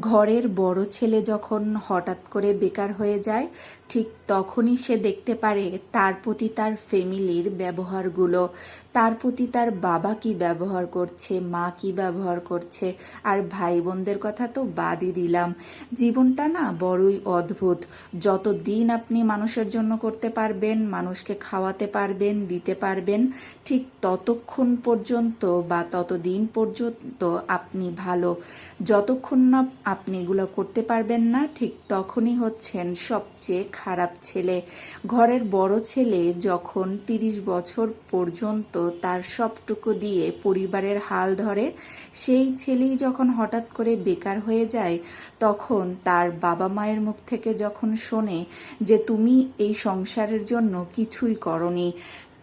ঘরের বড় ছেলে যখন হঠাৎ করে বেকার হয়ে যায়, ঠিক তখনই সে দেখতে পারে তার প্রতি তার ফ্যামিলির ব্যবহারগুলো। তার প্রতি তার বাবা কি ব্যবহার করছে, মা কি ব্যবহার করছে, আর ভাই বোনদের কথা তো বাদই দিলাম। জীবনটা না বড়ই অদ্ভুত। যত দিন আপনি মানুষের জন্য করতে পারবেন, মানুষকে খাওয়াতে পারবেন, দিতে পারবেন, ঠিক ততক্ষণ পর্যন্ত বা ততদিন পর্যন্ত আপনি ভালো। যতক্ষণ না আপনি এগুলো করতে পারবেন না। ঠিক তখনই হচ্ছেন সবচেয়ে খারাপ ছেলে। ঘরের বড় ছেলে যখন তিরিশ বছর পর্যন্ত তার সবটুকু দিয়ে পরিবারের হাল ধরে, সেই ছেলেই যখন হঠাৎ করে বেকার হয়ে যায়, তখন তার বাবা মায়ের মুখ থেকে যখন শোনে যে, তুমি এই সংসারের জন্য কিছুই করনি।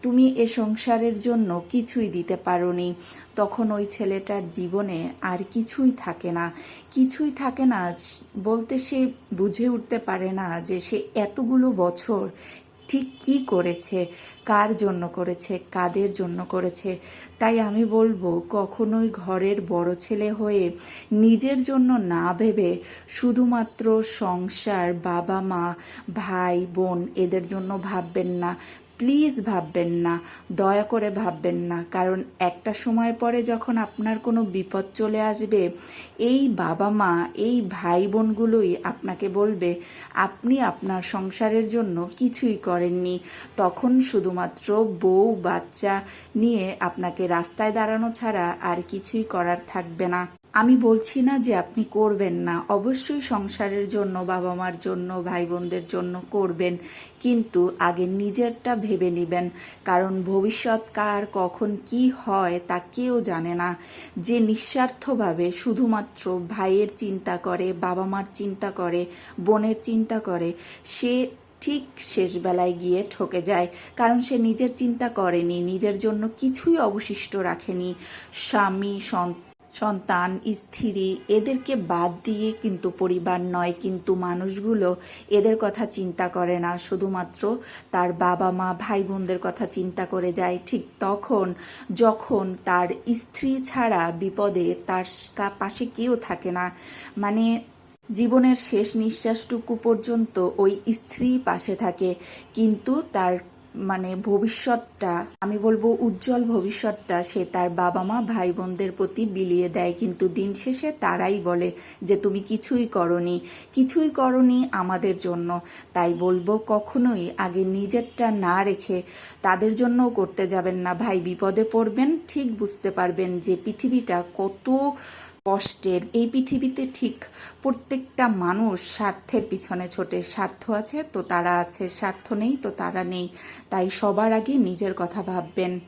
তুমি এ সংসারের জন্য কিছুই দিতে পারোনি। তখন ওই ছেলেটার জীবনে আর কিছুই থাকে না। কিছুই থাকে না বলতে সে বুঝে উঠতে পারে না যে সে এতগুলো বছর ঠিক কি করেছে, কার জন্য করেছে, কাদের জন্য করেছে। তাই আমি বলব, কখনোই ঘরের বড় ছেলে হয়ে নিজের জন্য না ভেবে শুধুমাত্র সংসার বাবা মা ভাই, বোন এদের জন্য ভাববেন না। প্লিজ ভাববেন না, দয়া করে ভাববেন না। কারণ একটা সময় পরে যখন আপনার কোনো বিপদ চলে আসবে, এই বাবা মা, এই ভাই বোনগুলোই আপনাকে বলবে, আপনি আপনার সংসারের জন্য কিছুই করেননি। তখন শুধুমাত্র বউ, বাচ্চা নিয়ে আপনাকে রাস্তায় দাঁড়ানো ছাড়া আর কিছুই করার থাকবে না। আমি বলছি না যে আপনি করবেন না। অবশ্যই সংসারের জন্য বাবা মার জন্য ভাই বোনদের জন্য করবেন, কিন্তু আগে নিজেরটা ভেবে নেবেন। কারণ ভবিষ্যৎ কার, কখন কি হয় তা কেউ জানে না। যে নিঃস্বার্থভাবে শুধুমাত্র ভাইয়ের চিন্তা করে বাবা মার চিন্তা করে, বোনের চিন্তা করে, সে ঠিক শেষবেলায় গিয়ে ঠকে যায়। কারণ সে নিজের চিন্তা করেনি, নিজের জন্য কিছুই অবশিষ্ট রাখেনি। স্বামী, সন্তান সন্তান, স্ত্রী, এদেরকে বাদ দিয়ে কিন্তু পরিবার নয়, কিন্তু মানুষগুলো এদের কথা চিন্তা করে না। শুধুমাত্র তার বাবা মা ভাই বোনদের কথা চিন্তা করে যায়। ঠিক তখন যখন তার স্ত্রী ছাড়া বিপদে তার পাশে কেউ থাকে না। মানে জীবনের শেষ নিঃশ্বাসটুকু পর্যন্ত ওই স্ত্রী পাশে থাকে। কিন্তু তার মানে ভবিষ্যৎটা, আমি বলব উজ্জ্বল ভবিষ্যৎটা সে তার বাবা মা ভাই বোনদের প্রতি বিলিয়ে দেয়। কিন্তু দিন শেষে তারাই বলে যে, তুমি কিছুই করনি কিছুই করনি আমাদের জন্য। তাই বলব কখনোই আগে নিজেরটা না রেখে তাদের জন্যও করতে যাবেন না। ভাই, বিপদে পড়বেন, ঠিক বুঝতে পারবেন যে পৃথিবীটা কত কষ্টের। এই পৃথিবীতে ঠিক প্রত্যেকটা মানুষ স্বার্থের পিছনে ছোটে। স্বার্থ আছে, তো তারা আছে। স্বার্থ নেই, তো তারা নেই। তাই সবার আগে নিজের কথা ভাববেন।